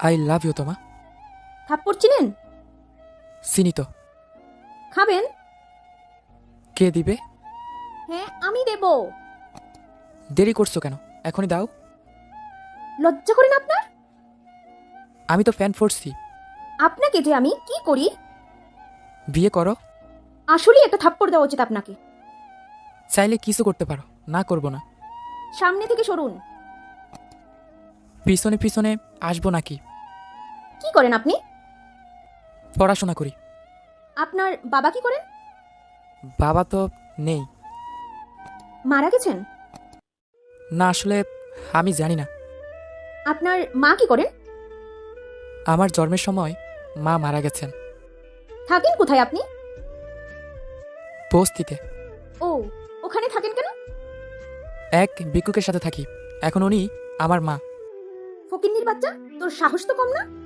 I love you তোমা। থাপ্পড় চিনেন? চিনি তো খাবেন? কে দিবে? হ্যাঁ আমি দেব। দেরি করছ কেন? এখনই দাও। লজ্জা করেন আপনার? আমি তো ফ্যান ফোর্সি। আপনাকে যে আমি কি করি? বিয়ে করো। আসলেই একটা থাপ্পড় দেওয়া উচিত আপনাকে। চাইলে কিছু করতে পারো না করব না। সামনে থেকে সরুন। পিছনে পিছনে আসব নাকি? কি করেন আপনি? পড়াশোনা করি। আপনার বাবা কি করেন? বাবা তো নেই। মারা গেছেন? না আসলে আমি জানি না। আপনার মা কি করেন? আমার জন্মের সময় মা মারা গেছেন। থাকেন কোথায় আপনি? বস্তিতে। ও ওখানে থাকেন কেন? এক ভিক্ষুকের সাথে থাকি। এখন উনি আমার মা। ফকিন্নির বাচ্চা? তোর সাহস তো কম না?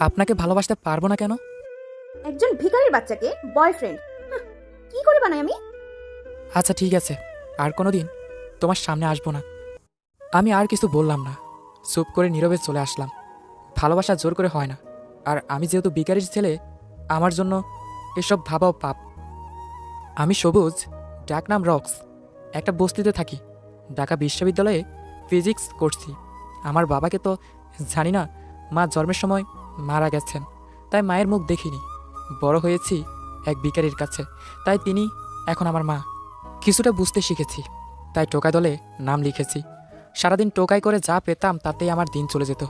আপনাকে ভালোবাসতে পারব না কেন? একজন ভিখারির বাচ্চাকে বয়ফ্রেন্ড কি করে বানাই আমি? আচ্ছা ঠিক আছে। আর কোনো দিন তোমার সামনে আসব না। আমি আর কিছু বললাম না। চুপ করে নীরবে চলে আসলাম। ভালোবাসা জোর করে হয় না। আর আমি যেহেতু বিকারির ছেলে আমার জন্য এসব ভাবাও পাপ। আমি সবুজ ডাকনাম রক্স। একটা বস্তিতে থাকি। ঢাকা বিশ্ববিদ্যালয়ে ফিজিক্স করছি। আমার বাবাকে তো জানি না মা জন্মের সময় মারা গেছেন। তাই মায়ের মুখ দেখিনি। বড় হয়েছি এক বিকারির কাছে। তাই তিনি এখন আমার মা। কিছুটা বুঝতে শিখেছি। তাই টোকা দলে নাম লিখেছি। সারাদিন টোকাই করে যা পেতাম তাতেই আমার দিন চলে যেত।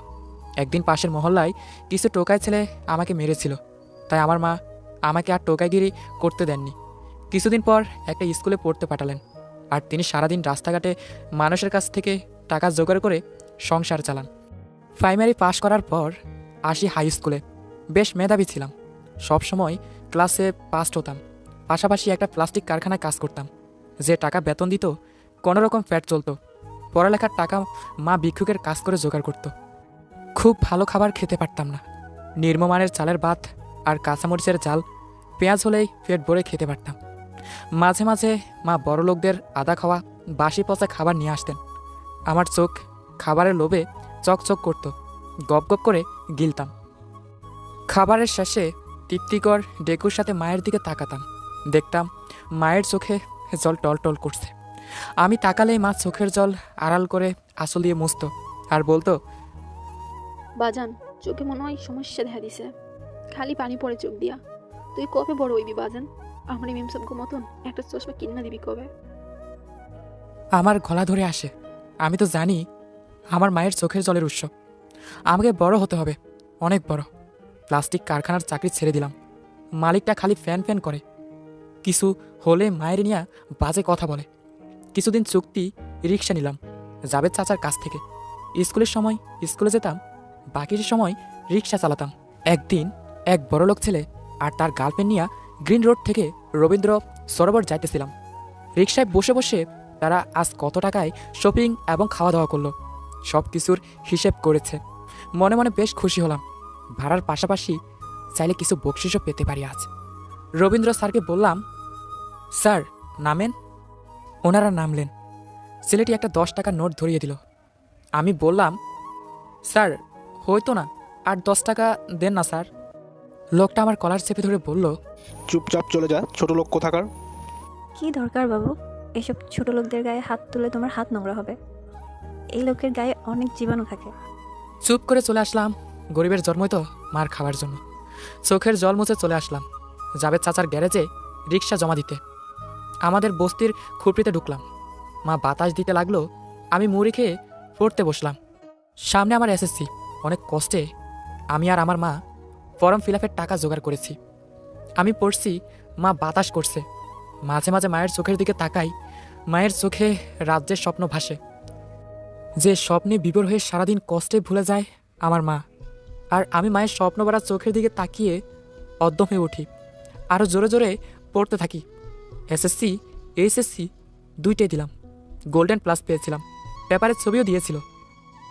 একদিন পাশের মহল্লায় কিছু টোকাই ছেলে আমাকে মেরেছিল। তাই আমার মা আমাকে আর টোকাইগিরি করতে দেননি। কিছুদিন পর একটা স্কুলে পড়তে পাঠালেন। আর তিনি সারাদিন রাস্তাঘাটে মানুষের কাছ থেকে টাকা জোগাড় করে সংসার চালান। প্রাইমারি পাশ করার পর আসি হাই স্কুলে বেশ মেধাবী ছিলাম। সবসময় ক্লাসে পাস্ট হতাম। পাশাপাশি একটা প্লাস্টিক কারখানায় কাজ করতাম। যে টাকা বেতন দিত, কোনো রকম ফ্যাট চলতো। পড়ালেখার টাকা মা ভিক্ষুকের কাজ করে জোগাড় করত। খুব ভালো খাবার খেতে পারতাম না। নির্মমানের চালের ভাত আর কাঁচামরিচের জাল, পেঁয়াজ হলেই পেট ভরে খেতে পারতাম। মাঝে মাঝে মা বড় লোকদের আদা খাওয়া, বাসি পচা খাবার নিয়ে আসতেন। আমার চোখ খাবারের লোভে চকচক করতো। গপ গপ করে গিলতাম। খাবারের শেষে তৃপ্তিকর ডেকুর সাথে মায়ের দিকে তাকাতাম। দেখতাম মায়ের চোখে জল টলটল করছে। আমি তাকালেই মা চোখের জল আড়াল করে আসল দিয়ে মুছতো আর বলতো বাজান চোখে মনে হয় সমস্যা দেখা দিছে। খালি পানি পড়ে চোখ দিয়া। তুই কবে বড় হইবি বাজান? আমার এই মেমসাবগো মতন একটা চশমা কিনা দিবি কবে? আমার গলা ধরে আসে। আমি তো জানি আমার মায়ের চোখের জলের উৎস। আমাকে বড় হতে হবে, অনেক বড়। প্লাস্টিক কারখানার চাকরি ছেড়ে দিলাম। মালিকটা খালি ফ্যান ফ্যান করে। কিছু হলে মায়ের নিয়ে বাজে কথা বলে। কিছুদিন চুক্তি, রিক্সা নিলাম, জাবেদ চাচার কাছ থেকে। স্কুলের সময় স্কুলে যেতাম বাকির সময় রিক্সা চালাতাম। একদিন এক বড়লোক ছেলে আর তার গার্লফ্রেন্ড নিয়ে গ্রিন রোড থেকে রবীন্দ্র সরোবর যাইতেছিলাম। রিক্সায় বসে বসে তারা আজ কত টাকায় শপিং এবং খাওয়া দাওয়া করল। সব কিছুর হিসেব করেছে। মনে মনে বেশ খুশি হলাম। ভাড়ার পাশাপাশি চাইলে কিছু বকশিসও পেতে পারি আজ। রবীন্দ্র স্যারকে বললাম স্যার নামেন। ওনারা নামলেন। ছেলেটি একটা দশ টাকার নোট ধরিয়ে দিল। আমি বললাম স্যার হয়তো না আর দশ টাকা দেন না স্যার। লোকটা আমার কলার চেপে ধরে বলল চুপচাপ চলে যা ছোট লোক কোথাকার? কি দরকার বাবু? এসব ছোট লোকদের গায়ে হাত তুলে তোমার হাত নোংরা হবে। এই লোকের গায়ে অনেক জীবাণু থাকে। চুপ করে চলে আসলাম। গরিবের জন্মই তো মার খাওয়ার জন্য। চোখের জল মুছে চলে আসলাম। জাবেদ চাচার গ্যারেজে রিক্সা জমা দিতে। আমাদের বস্তির খুপড়িতে ঢুকলাম। মা বাতাস দিতে লাগল, আমি মুড়ি খেয়ে পড়তে বসলাম। সামনে আমার এসএসসি অনেক কষ্টে আমি আর আমার মা ফর্ম ফিল টাকা জোগাড় করেছি। আমি পড়ছি, মা বাতাস করছে। মাঝে মাঝে মায়ের চোখের দিকে তাকাই, মায়ের চোখে রাজ্যের স্বপ্ন ভাসে। যে স্বপ্নে বিভোর হয়ে সারাদিন কষ্টে ভুলে যায় আমার মা। আর আমি মায়ের স্বপ্ন ভরা চোখের দিকে তাকিয়ে অদ্যম হয়ে উঠি। আরও জোরে জোরে পড়তে থাকি। এসএসসি এইচএসসি দুইটাই দিলাম। গোল্ডেন প্লাস পেয়েছিলাম। পেপারের ছবিও দিয়েছিল।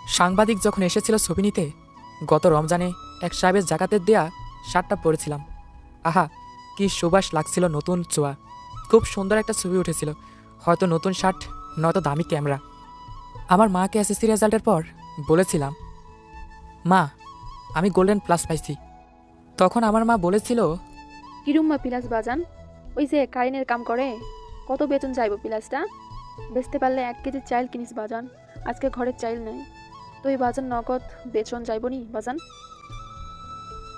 সাংবাদিক যখন এসেছিল ছবি নিতে, গত রমজানে এক সাহেবের জাকাতের দেয়া শার্টটা পরেছিলাম। আহা, কি সুবাস লাগছিল নতুন চোয়া। খুব সুন্দর একটা ছবি উঠেছিল। হয়তো নতুন শার্ট, নয়তো দামি ক্যামেরা। আমার মাকে এসএসসি রেজাল্টের পর বলেছিলাম মা আমি গোল্ডেন প্লাস পাইছি। তখন আমার মা বলেছিল কিরুম্মা পিলাস বাজান? ওই যে কারিনের কাম করে। কত বেতন চাইব পিলাসটা? বেচতে পারলে এক কেজি চাইল কিনিস বাজান। আজকে ঘরে চাইল নেই। তো এই বাজান নগদ বেতন যাইব নি বাজান?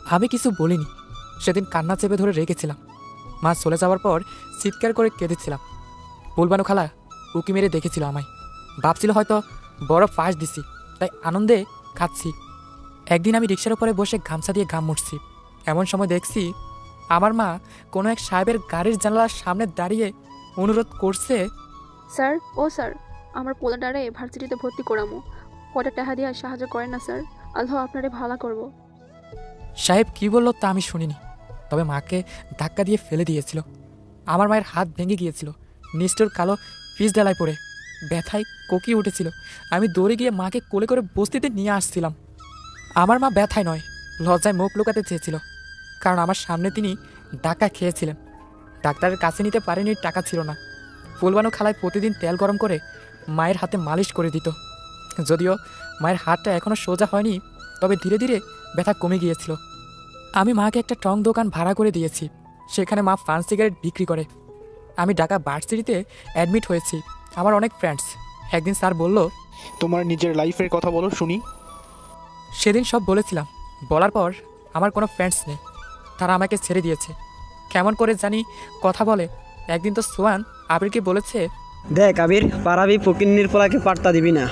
আমি কিছু বলিনি। সেদিন কান্না চেপে ধরে রেখেছিলাম। মা চলে যাওয়ার পর চিৎকার করে কেঁদেছিলাম। ফুলবানু খালা উকি মেরে দেখেছিল আমায়। ভাবছিল হয়তো বড় ফাঁস দিছি তাই আনন্দে খাচ্ছি। একদিন আমি রিক্সার উপরে বসে গামছা দিয়ে ঘাম মুছছি। এমন সময় দেখছি আমার মা কোনো এক সাহেবের গাড়ির জানালার সামনে দাঁড়িয়ে অনুরোধ করছে স্যার ও স্যার আমার পোলাটারে ভার্সিটিতে ভর্তি করামো। কটা টাকা দিয়ে সাহায্য করেন না স্যার। আল্লাহ আপনারে ভালো করব। সাহেব কি বলল তা আমি শুনিনি তবে মাকে ধাক্কা দিয়ে ফেলে দিয়েছিল। আমার মায়ের হাত ভেঙে গিয়েছিল নিষ্ঠুর কালো পিস ডালায় পড়ে। ব্যথায় কোকিয়ে উঠেছিল। আমি দৌড়ে গিয়ে মাকে কোলে করে বস্তিতে নিয়ে আসছিলাম। আমার মা ব্যথায় নয়, লজ্জায় মুখ লুকাতে চেয়েছিল। কারণ আমার সামনে তিনি ডাকা খেয়েছিলেন। ডাক্তারের কাছে নিতে পারেনি টাকা ছিল না। ফুলবানো খালায় প্রতিদিন তেল গরম করে মায়ের হাতে মালিশ করে দিত। যদিও মায়ের হাতটা এখনও সোজা হয়নি, তবে ধীরে ধীরে ব্যথা কমে গিয়েছিল। আমি মাকে একটা টং দোকান ভাড়া করে দিয়েছি। সেখানে মা ফান সিগারেট বিক্রি করে। আমি ঢাকা ভার্সিটিতে অ্যাডমিট হয়েছি। আমার অনেক ফ্রেন্ডস একদিন স্যার বলল তোমার নিজের লাইফের কথা বলো শুনি। সেদিন সব বলেছিলাম। বলার পর আমার কোনো ফ্রেন্ডস নেই। তারা আমাকে ছেড়ে দিয়েছে। কেমন করে জানি কথা বলে। একদিন তো সোয়ান আবিরকে বলেছে দেখ আবির পারাবি ফকিন্নির পোলাকে পাত্তা দিবি না।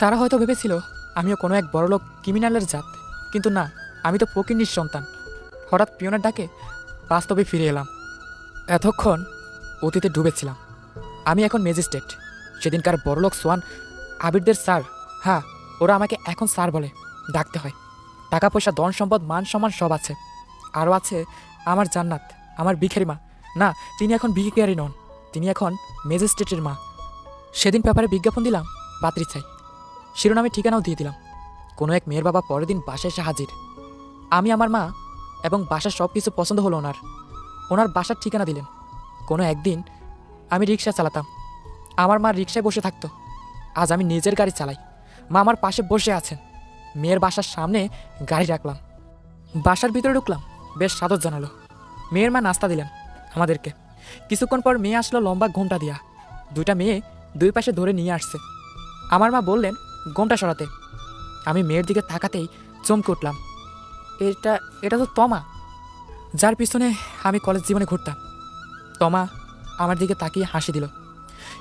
তারা হয়তো ভেবেছিল আমিও কোনো এক বড়লোক ক্রিমিনালের জাত। কিন্তু না আমি তো ফকিন্নির সন্তান। হঠাৎ পিয়নের ডাকে বাস্তবে ফিরে এলাম। এতক্ষণ অতীতে ডুবেছিলাম। আমি এখন ম্যাজিস্ট্রেট। সেদিনকার বড়লোক সোয়ান, আবিরদের স্যার হ্যাঁ ওরা আমাকে এখন স্যার বলে, ডাকতে হয়। টাকা পয়সা, ধন সম্পদ, মান সম্মান সব আছে। আরও আছে আমার জান্নাত, আমার ভিখারি মা। না, তিনি এখন ভিখারি নন, তিনি এখন ম্যাজিস্ট্রেটের মা। সেদিন পেপারে বিজ্ঞাপন দিলাম, পাত্রী চাই। শিরোনামে ঠিকানাও দিয়ে দিলাম। কোনো এক মেয়ের বাবা পরের দিন বাসায় এসে হাজির। আমি, আমার মা এবং বাসার সব কিছু পছন্দ হলো ওনার। ওনার বাসার ঠিকানা দিলেন। কোনো একদিন আমি রিক্সা চালাতাম। আমার মা রিক্সায় বসে থাকতো। আজ আমি নিজের গাড়ি চালাই। মা আমার পাশে বসে আছেন। মেয়ের বাসার সামনে গাড়ি রাখলাম। বাসার ভিতরে ঢুকলাম। বেশ সাদর জানালো। মেয়ের মা নাস্তা দিলেন আমাদেরকে। কিছুক্ষণ পর মেয়ে আসলো লম্বা ঘোমটা দিয়া। দুইটা মেয়ে দুই পাশে ধরে নিয়ে আসছে। আমার মা বললেন, ঘোমটা সরাতে। আমি মেয়ের দিকে তাকাতেই চমকে উঠলাম। এটা এটা তো তমা, যার পিছনে আমি কলেজ জীবনে ঘুরতাম। তমা আমার দিকে তাকিয়ে হাসি দিল।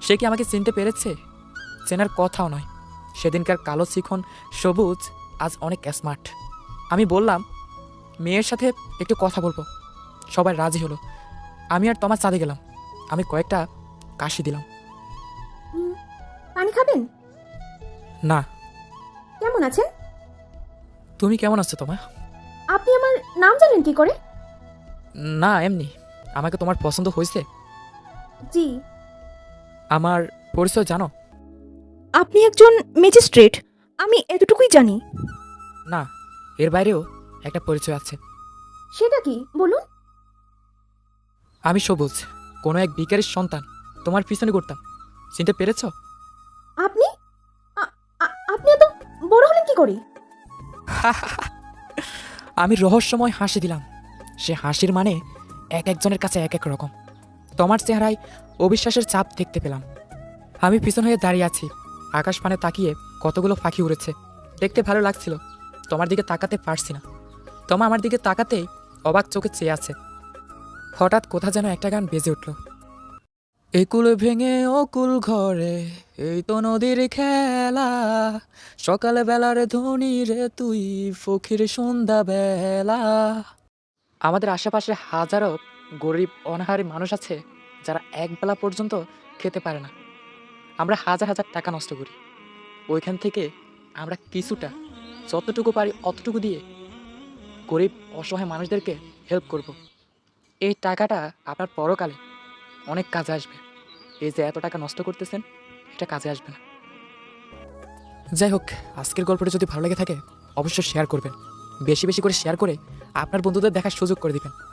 সে কি আমাকে চিনতে পেরেছে? চেনার কথাও নয়। সেদিনকার কালো শিখন সবুজ আজ অনেক স্মার্ট আমি বললাম মেয়ের সাথে একটু কথা বলব। সবাই রাজি হলো। আমি আর তোমার চাঁদে গেলাম। আমি কয়েকটা কাশি দিলাম। পানি খাবেন? না। কেমন আছেন? তুমি কেমন আছো তোমা আপনি আমার নাম জানেন কি করে? না এমনি। আমাকে তোমার পছন্দ হয়েছে? জি। আমার পরিচয় জানো? আপনি একজন ম্যাজিস্ট্রেট আমি এতটুকুই জানি। না এর বাইরেও একটা পরিচয় আছে। সেটা কি? বলুন। আমি সবুজ কোনো এক বিকারের সন্তান তোমার পিছনে করতাম চিনতে পেরেছ? আপনি? আপনি এত বড় হলেন কি করে? আমি রহস্যময় হাসি দিলাম। সে হাসির মানে এক একজনের কাছে এক এক রকম। তোমার চেহারায় অবিশ্বাসের চাপ দেখতে পেলাম। আমি পিছন হয়ে দাঁড়িয়ে আছি। আকাশ পানে তাকিয়ে কতগুলো পাখি উড়েছে। দেখতে ভালো লাগছিল। তোমার দিকে তাকাতে পারছি না। তোমা আমার দিকে তাকাতেই অবাক চোখে চেয়ে আছে। হঠাৎ কোথা যেন একটা গান বেজে উঠল। একুল ভেঙে অকুল ঘরে, এই তো নদীর খেলা। সকাল বেলার ধনী রে তুই, ফকির সন্ধ্যা বেলা আমাদের আশেপাশে হাজারো গরিব, অনাহারী মানুষ আছে যারা একবেলা পর্যন্ত খেতে পারে না। আমরা হাজার হাজার টাকা নষ্ট করি। ওইখান থেকে আমরা কিছুটা, যতটুকু পারি অতটুকু দিয়ে গরিব, অসহায় মানুষদেরকে হেল্প করব। এই টাকাটা আপনার পরকালে অনেক কাজে আসবে। এই যে এত টাকা নষ্ট করতেছেন, এটা কাজে আসবে না। যাই হোক, আজকের গল্পটা যদি ভালো লেগে থাকে, অবশ্যই শেয়ার করবেন। বেশি বেশি করে শেয়ার করে আপনার বন্ধুদের দেখার সুযোগ করে দিবেন।